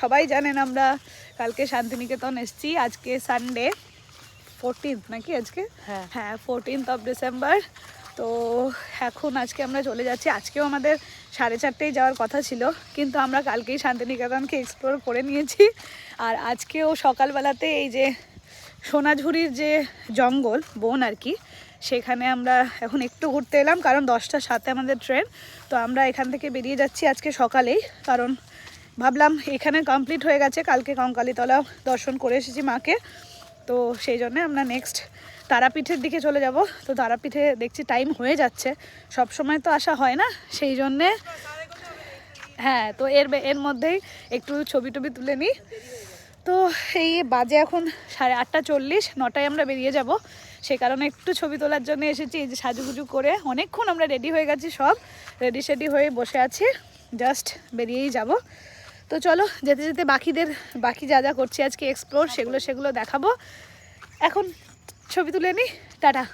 সবাই জানেন আমরা কালকে শান্তিনিকেতন এসেছি আজকে সানডে ফোরটিন্থ নাকি আজকে? হ্যাঁ। হ্যাঁ ফোরটিন্থ অফ ডিসেম্বর তো এখন আজকে আমরা চলে যাচ্ছি। আজকেও আমাদের সাড়ে চারটেই যাওয়ার কথা ছিল কিন্তু আমরা কালকেই শান্তিনিকেতনকে এক্সপ্লোর করে নিয়েছি। আর আজকেও সকালবেলাতে এই যে সোনাঝুরির যে জঙ্গল বন আর কি সেখানে আমরা এখন একটু ঘুরতে এলাম, কারণ দশটার সাথে আমাদের ট্রেন। তো আমরা এখান থেকে বেরিয়ে যাচ্ছি আজকে সকালেই, কারণ ভাবলাম এখানে কমপ্লিট হয়ে গেছে, কালকে কঙ্কালীতলা দর্শন করে এসেছি মাকে। তো সেই জন্যে আমরা নেক্সট তারাপীঠের দিকে চলে যাব। তো তারাপীঠে দেখছি টাইম হয়ে যাচ্ছে, সব সময় তো আসা হয় না, সেই জন্যে হ্যাঁ তো এর এর মধ্যেই একটু ছবি টবি তুলে নিই। তো এই বাজে এখন সাড়ে আটটা চল্লিশ, নটায় আমরা বেরিয়ে যাব। সেই কারণে একটু ছবি তোলার জন্য এসেছি, এই যে সাজুগুজু করে। অনেকক্ষণ আমরা রেডি হয়ে গেছি সব রেডি সেডি হয়ে বসে আছি জাস্ট বেরিয়েই যাব। তো চলো, যেতে যেতে বাকিদের, বাকি যা যা করছি আজকে এক্সপ্লোর সেগুলো সেগুলো দেখাবো। এখন ছবি তুলে নি, টাটা।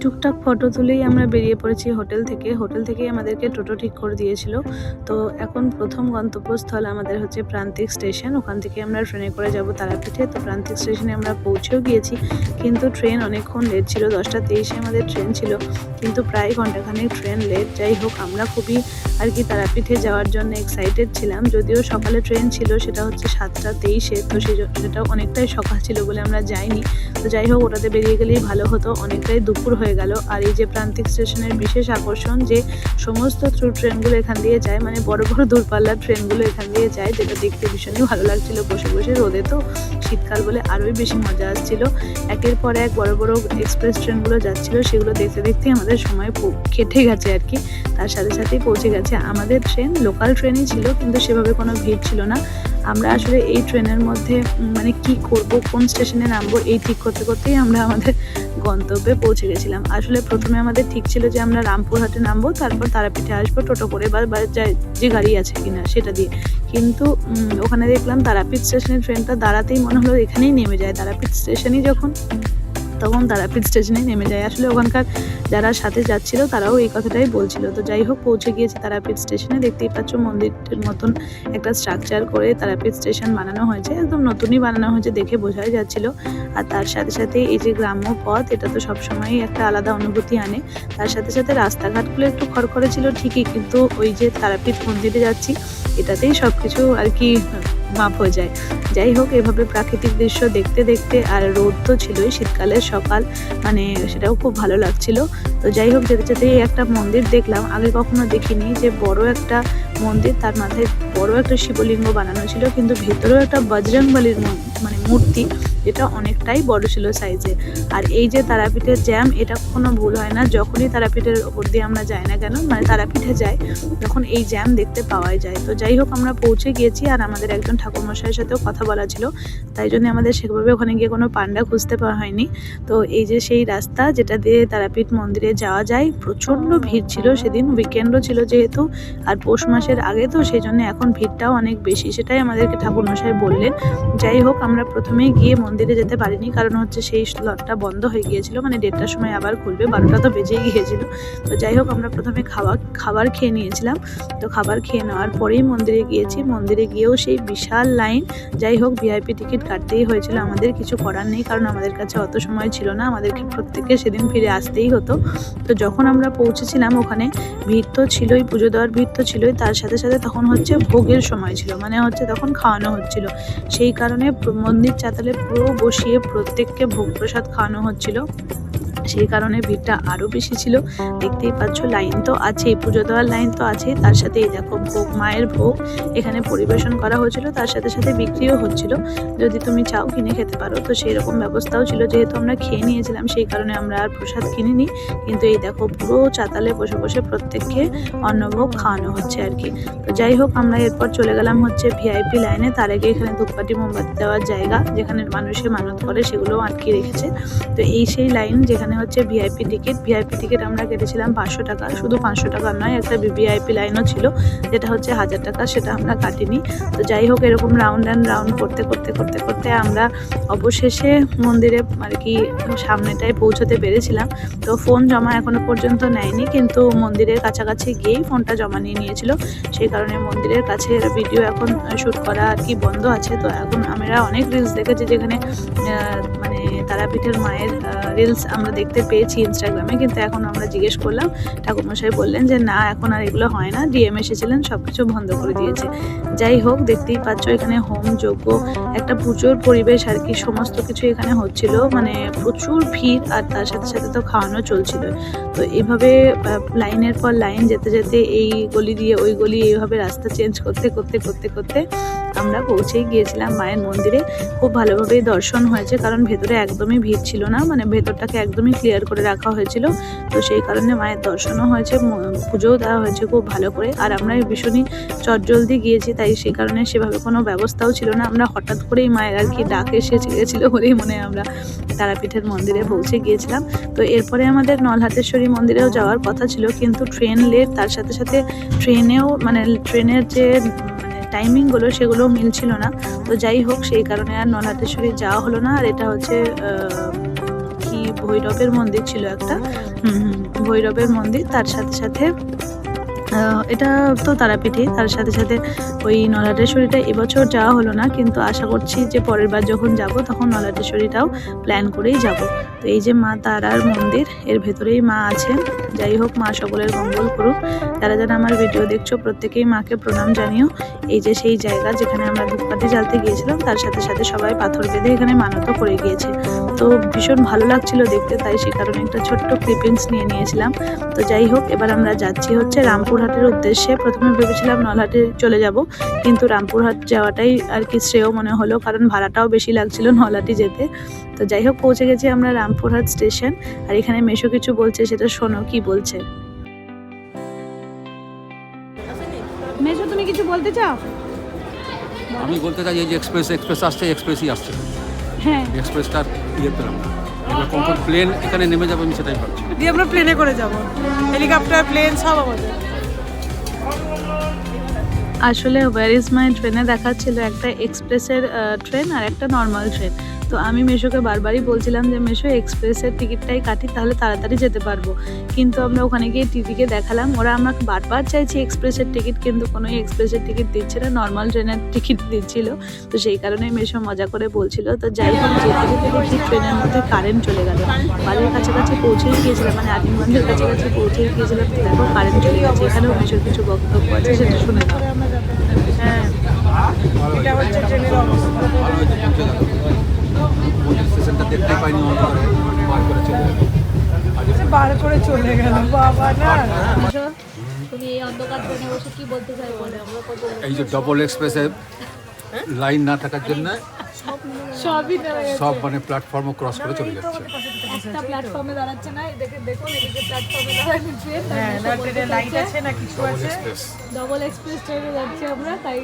টুকটাক ফটো তুলেই আমরা বেরিয়ে পড়েছি হোটেল থেকে। হোটেল থেকেই আমাদেরকে টোটো ঠিক করে দিয়েছিল। তো এখন প্রথম গন্তব্যস্থল আমাদের হচ্ছে প্রান্তিক স্টেশন। ওখান থেকে আমরা ট্রেনে করে যাব তারাপীঠে। তো প্রান্তিক স্টেশনে আমরা পৌঁছেও গিয়েছি। কিন্তু ট্রেন অনেকক্ষণ লেট ছিল। দশটা তেইশে আমাদের ট্রেন ছিল। কিন্তু প্রায় ঘন্টাখানেক ট্রেন লেট। যাই হোক, আমরা খুবই আর কি তারাপীঠে যাওয়ার জন্য এক্সাইটেড ছিলাম। যদিও সকালে ট্রেন ছিল, সেটা হচ্ছে সাতটা তেইশে। তো সেই সেটা অনেকটাই সকাল ছিল বলে আমরা যাইনি। তো যাই হোক, ওটাতে বেরিয়ে গেলেই ভালো হতো। অনেকটাই দুপুর হয়ে গেল। আর এই যে প্রান্তিক স্টেশনের বিশেষ আকর্ষণ যে সমস্ত থ্রু ট্রেনগুলো এখান দিয়ে যায় মানে বড় বড় দূরপাল্লার ট্রেনগুলো এখান দিয়ে যায়, যেটা দেখতে ভীষণই ভালো লাগছিল বসে বসে রোদে তো। শীতকাল বলে আরোই বেশি মজা আসছিল। একের পর এক বড় বড় এক্সপ্রেস ট্রেনগুলো যাচ্ছিল, সেগুলো দেখতে দেখতে আমাদের সময় কেটে গেছে আর কি। তার সাথে সাথেই পৌঁছে গেছে। আমাদের ট্রেন লোকাল ট্রেনই ছিল, কিন্তু সেভাবে কোনো ভিড় ছিল না। আমরা আসলে এই ট্রেনের মধ্যে মানে কি করব, কোন স্টেশনে নামবো, এই ঠিক করতে করতেই আমরা আমাদের গন্তব্যে পৌঁছে গেছিলাম। আসলে প্রথমে আমাদের ঠিক ছিল যে আমরা রামপুরহাটে নামবো, তারপর তারাপীঠে আসব, টোটো করে বা যে গাড়ি আছে কিনা সেটা দিয়ে। কিন্তু ওখানে দেখলাম তারাপীঠ স্টেশনের ট্রেনটা দাঁড়াতেই মনে হলো এখানেই নেমে যায়। তারাপীঠ স্টেশনই যখন তখন তারাপীঠ স্টেশনে নেমে যায়। আসলে ওখানকার যারা সাথে যাচ্ছিল, তারাও এই কথাটাই বলছিল। তো যাই হোক, পৌঁছে গিয়েছি তারাপীঠ স্টেশনে দেখতেই পাচ্ছ মন্দিরের মতন একটা স্ট্রাকচার করে তারাপীঠ স্টেশন বানানো হয়েছে। একদম নতুনই বানানো হয়েছে দেখে বোঝাই যাচ্ছিল। আর তার সাথে সাথে এই যে গ্রাম্য পথ, এটা তো সবসময়ই একটা আলাদা অনুভূতি আনে। তার সাথে সাথে রাস্তাঘাটগুলো একটু খড়খড়ে ছিল ঠিকই, কিন্তু ওই যে তারাপীঠ মন্দিরে যাচ্ছি, এটাতেই সব কিছু আর কি মাপ হয়ে যায়। যাই হোক, এভাবে প্রাকৃতিক দৃশ্য দেখতে দেখতে আর রোদ তো ছিলই শীতকালের সকাল মানে সেটাও খুব ভালো লাগছিল। তো যাই হোক, যেতে যেতে একটা মন্দির দেখলাম। আগে কখনো দেখিনি যে বড় একটা মন্দির, তার মাথায় বড় একটা শিবলিঙ্গ বানানো ছিল, কিন্তু ভেতরেও একটা বজরংবলির ম- মানে মূর্তি, যেটা অনেকটাই বড় ছিল সাইজে আর এই যে তারাপীঠের জ্যাম এটা কোনো ভুল হয় না, যখনই তারাপীঠের ওপর দিয়ে আমরা যাই না কেন মানে তারাপীঠে যাই, তখন এই জ্যাম দেখতে পাওয়াই যায়। তো যাই হোক, আমরা পৌঁছে গিয়েছি, আর আমাদের একজন ঠাকুরমশাইয়ের সাথেও কথা বলা ছিল, তাই জন্য আমাদের সেভাবে ওখানে গিয়ে কোনো পান্ডা খুঁজতে পাওয়া হয়নি। তো এই যে সেই রাস্তা, যেটা দিয়ে তারাপীঠ মন্দিরে যাওয়া যায়, প্রচণ্ড ভিড় ছিল সেদিন উইকেন্ডও ছিল যেহেতু, আর পৌষ মাসের আগে, তো সেই জন্য এখন ভিড়টাও অনেক বেশি। সেটাই আমাদেরকে ঠাকুর ঠাকুরমশাই বললেন। যাই হোক, আমরা প্রথমেই গিয়ে মন্দিরে যেতে পারিনি, কারণ হচ্ছে সেই স্লটটা বন্ধ হয়ে গিয়েছিল। মানে দেড়টার সময় আবার খুলবে, বারোটা তো বেজেই গিয়েছিল। তো যাই হোক, আমরা প্রথমে খাওয়া, খাবার খেয়ে নিয়েছিলাম। তো খাবার খেয়ে নেওয়ার পরেই মন্দিরে গিয়েছি। মন্দিরে গিয়েও সেই বিশাল লাইন, যাই হোক, ভিআইপি টিকিট কাটতেই হয়েছিল। আমাদের কিছু করার নেই, কারণ আমাদের কাছে অত সময় ছিল না। আমাদেরকে প্রত্যেকে সেদিন ফিরে আসতেই হতো। তো যখন আমরা পৌঁছেছিলাম ওখানে, ভিড় তো ছিলই, পুজো দেওয়ার ভিড় তো ছিলই। তার সাথে সাথে তখন হচ্ছে ভোগের সময় ছিল মানে হচ্ছে তখন খাওয়ানো হচ্ছিল। সেই কারণে মন্দির চাতালে পুরো বসিয়ে প্রত্যেককে ভোগ প্রসাদ খাওয়ানো হচ্ছিল। সেই কারণে ভিড়টা আরও বেশি ছিল। দেখতেই পাচ্ছ, লাইন তো আছেই পুজো দেওয়ার লাইন তো আছেই তার সাথে এই দেখো ভোগ, মায়ের ভোগ। এখানে পরিবেশন করা হয়েছিল, তার সাথে সাথে বিক্রিও হচ্ছিল। যদি তুমি চাও কিনে খেতে পারো। তো সেই রকম ব্যবস্থাও ছিল, যেহেতু আমরা খেয়ে নিয়েছিলাম, সেই কারণে আমরা আর প্রসাদ কিনিনি। কিন্তু এই দেখো পুরো চাতালে বসে বসে প্রত্যেককে অন্নভোগ খাওয়ানো হচ্ছে আর কি। তো যাই হোক, আমরা এরপর চলে গেলাম হচ্ছে ভিআইপি লাইনে। তার আগে এখানে ধূপকাঠি, মোমবাতি দেওয়ার জায়গা, যেখানে মানুষে মানত করে, সেগুলোও আটকে রেখেছে। তো এই সেই লাইন যেখানে মানে হচ্ছে ভিআইপি টিকিট ভিআইপি টিকিট আমরা কেটেছিলাম পাঁচশো টাকা। শুধু পাঁচশো টাকা নয়, একটা ভিআইপি লাইনও ছিল, যেটা হচ্ছে হাজার টাকা, সেটা আমরা কাটিনি। তো যাই হোক, এরকম রাউন্ড অ্যান্ড রাউন্ড করতে করতে করতে করতে আমরা অবশেষে মন্দিরে আর কি সামনেটায় পৌঁছতে পেরেছিলাম। তো ফোন জমা এখনও পর্যন্ত নেয়নি, কিন্তু মন্দিরের কাছাকাছি গিয়েই ফোনটা জমা নিয়ে নিয়েছিল। সেই কারণে মন্দিরের কাছে ভিডিও এখন শ্যুট করা আর কি বন্ধ আছে। তো এখন আমরা অনেক রিলস দেখেছি যেখানে মানে তারাপীঠের মায়ের রিলস আমরা দেখতে পেয়েছি ইনস্টাগ্রামে কিন্তু এখন আমরা জিজ্ঞেস করলাম, ঠাকুরমশাই বললেন যে, না, এখন আর এগুলো হয় না। ডিএম এসেছিলেন সব কিছু বন্ধ করে দিয়েছে। যাই হোক, দেখতেই পাচ্ছ এখানে হোম যজ্ঞ একটা পুজোর পরিবেশ আর কি, সমস্ত কিছু এখানে হচ্ছিল। মানে প্রচুর ভিড়, আর তার সাথে সাথে তো খাওয়ানো চলছিল। তো এইভাবে লাইনের পর লাইন যেতে যেতে এই গলি দিয়ে ওই গলি এইভাবে রাস্তা চেঞ্জ করতে করতে করতে করতে আমরা পৌঁছেই গিয়েছিলাম মায়ের মন্দিরে। খুব ভালোভাবেই দর্শন হয়েছে, কারণ ভেতরে একদমই ভিড় ছিল না মানে ভেতরটাকে একদমই ক্লিয়ার করে রাখা হয়েছিল। তো সেই কারণে মায়ের দর্শনও হয়েছে পুজোও দেওয়া হয়েছে খুব ভালো করে। আর আমরা ভীষণই চটজলদি গিয়েছি, তাই সেই কারণে সেভাবে কোনো ব্যবস্থাও ছিল না। আমরা হঠাৎ করেই মায়ের আর কি ডাক এসে গেছিল বলেই মনে আমরা তারাপীঠের মন্দিরে পৌঁছে গিয়েছিলাম। তো এরপরে আমাদের নলহাটেশ্বরী মন্দিরেও যাওয়ার কথা ছিল, কিন্তু ট্রেন লেট তার সাথে সাথে ট্রেনেও মানে ট্রেনের যে টাইমিংগুলো সেগুলো মিলছিল না। তো যাই হোক, সেই কারণে আর নলহাটেশ্বরী যাওয়া হলো না। আর এটা হচ্ছে কি ভৈরবের মন্দির ছিল একটা? ভৈরবের মন্দির। তার সাথে সাথে এটা তো তারাপীঠে তার সাথে সাথে ওই নলাটেশ্বরীটা এবছর যাওয়া হলো না। কিন্তু আশা করছি যে পরের বার যখন যাব, তখন নলাটেশ্বরীটাও প্ল্যান করেই যাব। তো এই যে মা তারার মন্দির, এর ভেতরেই মা আছেন। যাই হোক, মা সকলের মঙ্গল করুক। তারা যারা আমার ভিডিও দেখছ, প্রত্যেকেই মাকে প্রণাম জানিও। এই যে সেই জায়গা যেখানে আমরা ধূপকাঠি জ্বালতে গিয়েছিলাম, তার সাথে সাথে সবাই পাথর বেঁধে এখানে মানত করে গিয়েছে। তো ভীষণ ভালো লাগছিল দেখতে, তাই সে কারণে একটা ছোট্ট ক্লিপিংস নিয়ে নিয়েছিলাম। তো যাই হোক, এবার আমরা যাচ্ছি হচ্ছে রামপুরহাটের উদ্দেশ্যে। প্রথমে ভেবেছিলাম নলহাটে চলে যাব, কিন্তু রামপুরহাট যাওয়াটাই আর কি শ্রেয় মনে হলো, কারণ ভাড়াটাও বেশি লাগছিল নলহাটি যেতে। তো যাই হোক, পৌঁছে গেছি আমরা রামপুরহাট স্টেশন আর এখানে মেশো কিছু বলছে সেটা শোনো কি বলছে? মেশো তুমি কিছু বলতে চাও? আমি বলতে চাই এই যে এক্সপ্রেস এক্সপ্রেস আসছে এক্সপ্রেসই আসছে। হ্যাঁ। এক্সপ্রেসটার ইয়ে পেলাম। এবার কখন প্লেন এখানে নেমে যাবে আমি সেটাই ভাবছি। দিয়ে আমরা প্লেনে করে যাব। হেলিকপ্টার প্লেন সব আমাদের। আসলে ওয়ার ইজ মাই ট্রেনে দেখাচ্ছিল একটা এক্সপ্রেসের ট্রেন আর একটা নর্মাল ট্রেন তো আমি মেশোকে বারবারই বলছিলাম যে, মেশো এক্সপ্রেসের টিকিটটাই কাটি, তাহলে তাড়াতাড়ি যেতে পারব। কিন্তু আমরা ওখানে গিয়ে টিভিকে দেখালাম। ওরা আমাকে বারবার চাইছে এক্সপ্রেসের টিকিট কিন্তু কোনো এক্সপ্রেসের টিকিট দিচ্ছে না নর্মাল ট্রেনের টিকিট দিচ্ছিল। তো সেই কারণে মেশো মজা করে বলছিল, তো যাই হোক দেখি ট্রেনের মধ্যে কারেন্ট চলে গেল। বাড়ির কাছাকাছি পৌঁছেই গিয়েছিলাম মানে আদিমগঞ্জের কাছাকাছি পৌঁছেই গিয়েছিলাম দেখো কারেন্ট চলে গেছে। এখানেও মেশোর কিছু বক্তব্য আছে, সেটা শুনে হ্যাঁ। এটা হচ্ছে ট্রেনের অবস্থা। স্টেশনটা দেখতে পাইনি অন্ধকারে বার করে চলে গেল বার করে চলে গেল বাবা না। তুমি এই অন্ধকার ট্রেনে বসে কি বলতে চাই বলে আমরা এই যে ডবল এক্সপ্রেসে লাইন না থাকার জন্য সবই সব মানে প্ল্যাটফর্মও ক্রস করে চলে যাচ্ছে। একটা প্ল্যাটফর্মে দাঁড়াচ্ছে না দেখে দেখুন এদিকে প্ল্যাটফর্মে দাঁড়ানো ট্রেন হ্যাঁ না ট্রেনের লাইট আছে না কিছু আছে? ডবল এক্সপ্রেস ট্রেনে যাচ্ছি আমরা তাই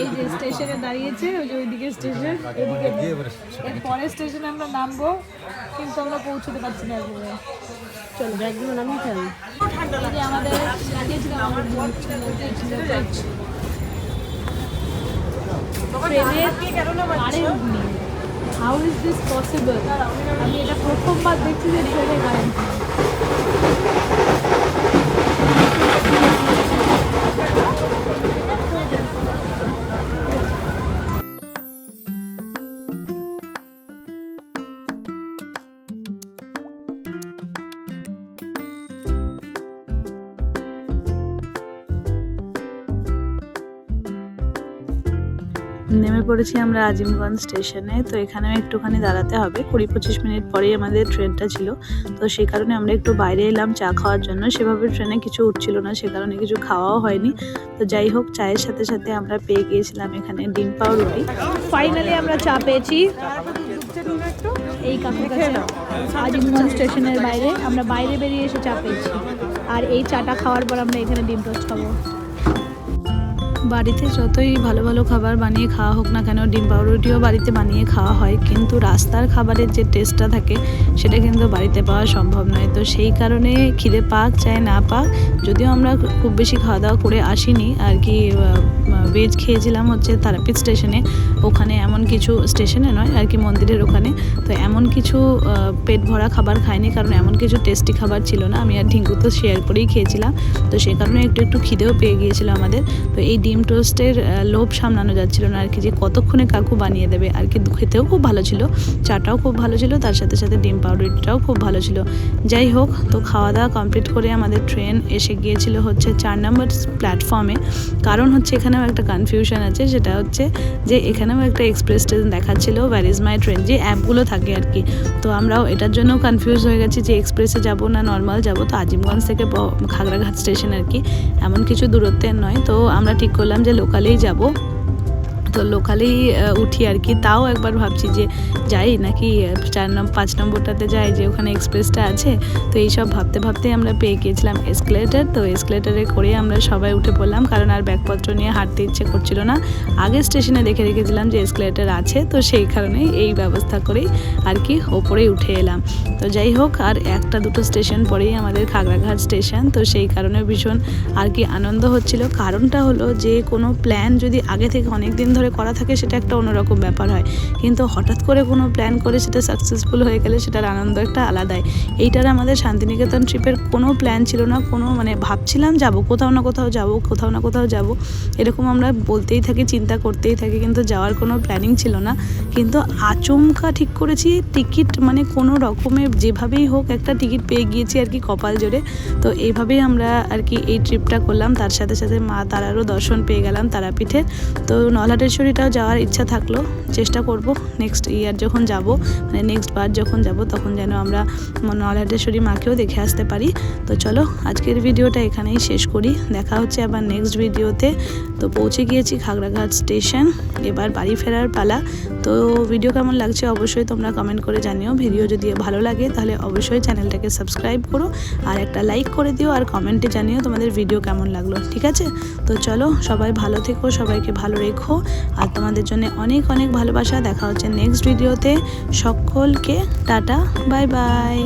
এই যে স্টেশনে দাঁড়িয়েছে ওই যে ওইদিকে স্টেশন এদিকে পরের স্টেশনে আমরা নামবো কিন্তু আমরা পৌঁছতে পারছি না একবারে। চলো ব্যাগগুলো নামিয়ে ফেল। এই যে আমাদের লাগিয়েছিলাম আমার বোন ছিল ছিল ট্রেনের কারেন্ট নেই হাউ ইজ দিস পসিবল আমি এটা প্রথমবার দেখছি যে ট্রেনে গাড়ি Thank নেই নেমে পড়েছি আমরা আজিমগঞ্জ স্টেশনে। তো এখানেও একটুখানি দাঁড়াতে হবে। কুড়ি পঁচিশ মিনিট পরেই আমাদের ট্রেনটা ছিল। তো সেই কারণে আমরা একটু বাইরে এলাম চা খাওয়ার জন্য। সেভাবে ট্রেনে কিছু উঠছিল না, সে কারণে কিছু খাওয়াও হয়নি। তো যাই হোক, চায়ের সাথে সাথে আমরা পেয়ে গিয়েছিলাম এখানে ডিম পাও রুটি ফাইনালি আমরা চা পেয়েছি। এই আজিমগঞ্জ স্টেশনের বাইরে। আমরা বাইরে বেরিয়ে এসে চা পেয়েছি। আর এই চাটা খাওয়ার পর আমরা এখানে ডিম টোস্ট খাব। বাড়িতে যতই ভালো ভালো খাবার বানিয়ে খাওয়া হোক না কেন, ডিম পাউরুটিও বাড়িতে বানিয়ে খাওয়া হয়। কিন্তু রাস্তার খাবারের যে টেস্টটা থাকে, সেটা কিন্তু বাড়িতে পাওয়া সম্ভব নয়। তো সেই কারণে খিদে পাক চাই না পাক, যদিও আমরা খুব বেশি খাওয়া দাওয়া করে আসিনি, আর কি ভেজ খেয়েছিলাম হচ্ছে তারাপীঠ স্টেশনে ওখানে এমন কিছু স্টেশনে নয়, আর কি মন্দিরের ওখানে। তো এমন কিছু পেট ভরা খাবার খাইনি, কারণ এমন কিছু টেস্টি খাবার ছিল না। আমি আর ঢিঙ্কু তো শেয়ার করেই খেয়েছিলাম। তো সে কারণে একটু একটু খিদেও পেয়ে গিয়েছিল আমাদের। তো এই ডিম টোস্টের লোভ সামলানো যাচ্ছিল না আর কি, যে কতক্ষণে কাকু বানিয়ে দেবে। আর কি খেতেও খুব ভালো ছিল, চাটাও খুব ভালো ছিল, তার সাথে সাথে ডিম পাউরুটিটাও খুব ভালো ছিল। যাই হোক, তো খাওয়া দাওয়া কমপ্লিট করে আমাদের ট্রেন এসে গিয়েছিল হচ্ছে চার নম্বর প্ল্যাটফর্মে কারণ হচ্ছে এখানেও একটা কনফিউশন আছে, সেটা হচ্ছে যে এখানেও একটা এক্সপ্রেস ট্রেন দেখাচ্ছিল ওয়্যার ইজ মাই ট্রেন যে অ্যাপগুলো থাকে আর কি। তো আমরাও এটার জন্য কনফিউজ হয়ে গেছি যে এক্সপ্রেসে যাব না নর্মাল যাব, তো আজিমগঞ্জ থেকে খাগড়াঘাট স্টেশন আর কি। এমন কিছু দূরত্বের নয়, তো আমরা ঠিক করলাম যে লোকালেই যাব। তো লোকালেই উঠি আর কি। তাও একবার ভাবছি যে যাই, নাকি চার নম্বর পাঁচ নম্বরটাতে যাই যে ওখানে এক্সপ্রেসটা আছে। তো এইসব ভাবতে ভাবতে আমরা পেয়ে গিয়েছিলাম এসকেলেটার তো এসকেলেটারে করে আমরা সবাই উঠে পড়লাম, কারণ আর ব্যাগপত্র নিয়ে হাঁটতে ইচ্ছে করছিল না। আগে স্টেশনে দেখে রেখেছিলাম যে এসকেলেটার আছে, তো সেই কারণেই এই ব্যবস্থা করেই আর কি ওপরেই উঠে এলাম। তো যাই হোক, আর একটা দুটো স্টেশন পরেই আমাদের খাগড়াঘাট স্টেশন তো সেই কারণে ভীষণ আর কি আনন্দ হচ্ছিল। কারণটা হলো যে কোনো প্ল্যান যদি আগে থেকে অনেক দিন ধরে করা থাকে সেটা একটা অন্যরকম ব্যাপার হয়। কিন্তু হঠাৎ করে কোনো প্ল্যান করে সেটা সাকসেসফুল হয়ে গেলে সেটার আনন্দ একটা আলাদাই। এইটার আমাদের শান্তিনিকেতন ট্রিপের কোনো প্ল্যান ছিল না, কোনো মানে ভাবছিলাম যাব, কোথাও না কোথাও যাব, কোথাও না কোথাও যাব। এরকম আমরা বলতেই থাকি, চিন্তা করতেই থাকি, কিন্তু যাওয়ার কোনো প্ল্যানিং ছিল না। কিন্তু আচমকা ঠিক করেছি টিকিট মানে কোনো রকমের যেভাবেই হোক একটা টিকিট পেয়ে গিয়েছি আর কি কপাল জোরে। তো এইভাবেই আমরা আর কি এই ট্রিপটা করলাম। তার সাথে সাথে মা তারারও দর্শন পেয়ে গেলাম তারাপীঠে। তো নলহাটেশ্বরীটাও যাওয়ার ইচ্ছা থাকল। চেষ্টা করব নেক্সট ইয়ার যখন যাব মানে নেক্সট বার যখন যাব, তখন যেন আমরা নলহাটেশ্বরী মাকেও দেখে আসতে পারি। তো চলো, আজকের ভিডিওটা এখানেই শেষ করি। দেখা হচ্ছে আবার নেক্সট ভিডিওতে। তো পৌঁছে গিয়েছি খাগড়াঘাট স্টেশন, এবার বাড়ি ফেরার পালা। তো ভিডিও কেমন লাগছে অবশ্যই তোমরা কমেন্ট করে জানিও। ভিডিও যদি ভালো লাগে, তাহলে অবশ্যই চ্যানেলটাকে সাবস্ক্রাইব করো। আর একটা লাইক করে দিও আর কমেন্টে জানিও তোমাদের ভিডিও কেমন লাগল, ঠিক আছে? তো চলো, সবাই ভালো থেকো, সবাইকে ভালো রেখো। আর তোমাদের জন্য অনেক অনেক ভালোবাসা। দেখা হচ্ছে নেক্সট ভিডিওতে সকলকে টাটা বাই বাই